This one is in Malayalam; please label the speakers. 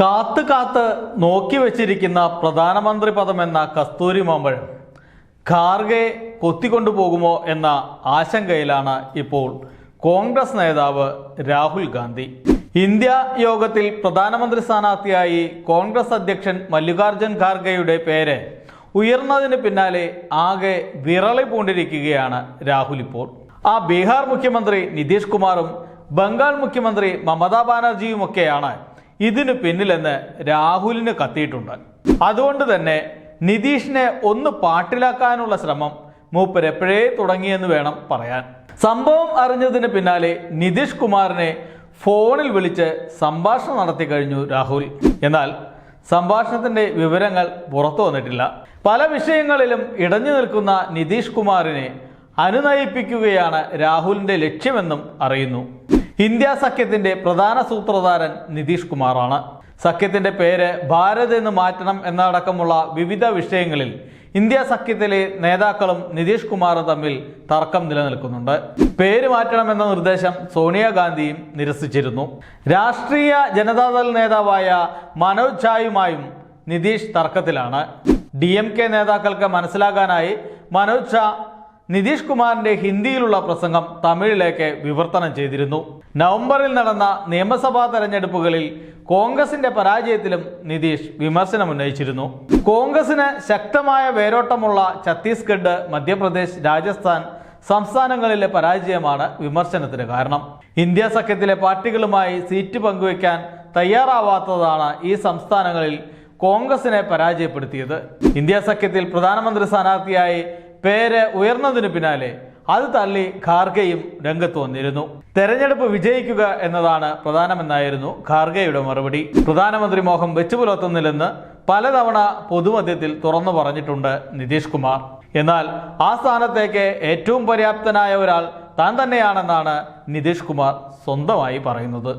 Speaker 1: കാത്ത് കാത്ത് നോക്കി വച്ചിരിക്കുന്ന പ്രധാനമന്ത്രി പദമെന്ന കസ്തൂരി മാമ്പഴം ഖാർഗെ കൊത്തിക്കൊണ്ടുപോകുമോ എന്ന ആശങ്കയിലാണ് ഇപ്പോൾ കോൺഗ്രസ് നേതാവ് രാഹുൽ ഗാന്ധി. ഇന്ത്യ യോഗത്തിൽ പ്രധാനമന്ത്രി സ്ഥാനാർത്ഥിയായി കോൺഗ്രസ് അധ്യക്ഷൻ മല്ലികാർജുൻ ഖാർഗെയുടെ പേര് ഉയർന്നതിന് പിന്നാലെ ആകെ വിറളി പൂണ്ടിരിക്കുകയാണ് രാഹുൽ ഇപ്പോൾ. ആ ബീഹാർ മുഖ്യമന്ത്രി നിതീഷ് കുമാറും ബംഗാൾ മുഖ്യമന്ത്രി മമതാ ബാനർജിയുമൊക്കെയാണ് ഇതിനു പിന്നിലെന്ന് രാഹുലിന് കത്തിയിട്ടുണ്ട്. അതുകൊണ്ട് തന്നെ നിതീഷിനെ ഒന്ന് പാട്ടിലാക്കാനുള്ള ശ്രമം മൂപ്പരെപ്പോഴേ തുടങ്ങിയെന്ന് വേണം പറയാൻ. സംഭവം അറിഞ്ഞതിന് പിന്നാലെ നിതീഷ് കുമാറിനെ ഫോണിൽ വിളിച്ച് സംഭാഷണം നടത്തി കഴിഞ്ഞു രാഹുൽ. എന്നാൽ സംഭാഷണത്തിന്റെ വിവരങ്ങൾ പുറത്തു വന്നിട്ടില്ല. പല വിഷയങ്ങളിലും ഇടഞ്ഞു നിൽക്കുന്ന നിതീഷ് കുമാറിനെ അനുനയിപ്പിക്കുകയാണ് രാഹുലിന്റെ ലക്ഷ്യമെന്നും അറിയുന്നു. ഇന്ത്യ സഖ്യത്തിന്റെ പ്രധാന സൂത്രധാരൻ നിതീഷ് കുമാറാണ്. സഖ്യത്തിന്റെ പേര് ഭാരത് എന്ന് മാറ്റണം എന്നടക്കമുള്ള വിവിധ വിഷയങ്ങളിൽ ഇന്ത്യ സഖ്യത്തിലെ നേതാക്കളും നിതീഷ് കുമാറും തമ്മിൽ തർക്കം നിലനിൽക്കുന്നുണ്ട്. പേര് മാറ്റണമെന്ന നിർദ്ദേശം സോണിയാഗാന്ധിയും നിരസിച്ചിരുന്നു. രാഷ്ട്രീയ ജനതാദൾ നേതാവായ മനോജ് ഝായുമായും നിതീഷ് തർക്കത്തിലാണ്. ഡി എം കെ നേതാക്കൾക്ക് മനസ്സിലാകാനായി മനോജ് ഝാ നിതീഷ് കുമാറിന്റെ ഹിന്ദിയിലുള്ള പ്രസംഗം തമിഴിലേക്ക് വിവർത്തനം ചെയ്തിരുന്നു. നവംബറിൽ നടന്ന നിയമസഭാ തെരഞ്ഞെടുപ്പുകളിൽ കോൺഗ്രസിന്റെ പരാജയത്തിലും നിതീഷ് വിമർശനമുന്നയിച്ചിരുന്നു. കോൺഗ്രസിന് ശക്തമായ വേരോട്ടമുള്ള ഛത്തീസ്ഗഡ് മധ്യപ്രദേശ് രാജസ്ഥാൻ സംസ്ഥാനങ്ങളിലെ പരാജയമാണ് വിമർശനത്തിന് കാരണം. ഇന്ത്യ സഖ്യത്തിലെ പാർട്ടികളുമായി സീറ്റ് പങ്കുവയ്ക്കാൻ തയ്യാറാവാത്തതാണ് ഈ സംസ്ഥാനങ്ങളിൽ കോൺഗ്രസിനെ പരാജയപ്പെടുത്തിയത്. ഇന്ത്യ സഖ്യത്തിൽ പ്രധാനമന്ത്രി സ്ഥാനാർത്ഥിയായി പേര് ഉയർന്നതിന് പിന്നാലെ അത് തള്ളി ഖാർഗെയും രംഗത്ത് വന്നിരുന്നു. തെരഞ്ഞെടുപ്പ് വിജയിക്കുക എന്നതാണ് പ്രധാനമെന്നായിരുന്നു ഖാർഗെയുടെ മറുപടി. പ്രധാനമന്ത്രി മോഹം വെച്ചുപുലർത്തുന്നില്ലെന്ന് പലതവണ പൊതുമധ്യത്തിൽ തുറന്നു പറഞ്ഞിട്ടുണ്ട് നിതീഷ് കുമാർ. എന്നാൽ ആ സ്ഥാനത്തേക്ക് ഏറ്റവും പര്യാപ്തനായ ഒരാൾ താൻ തന്നെയാണെന്നാണ് നിതീഷ് കുമാർ സ്വന്തമായി പറയുന്നത്.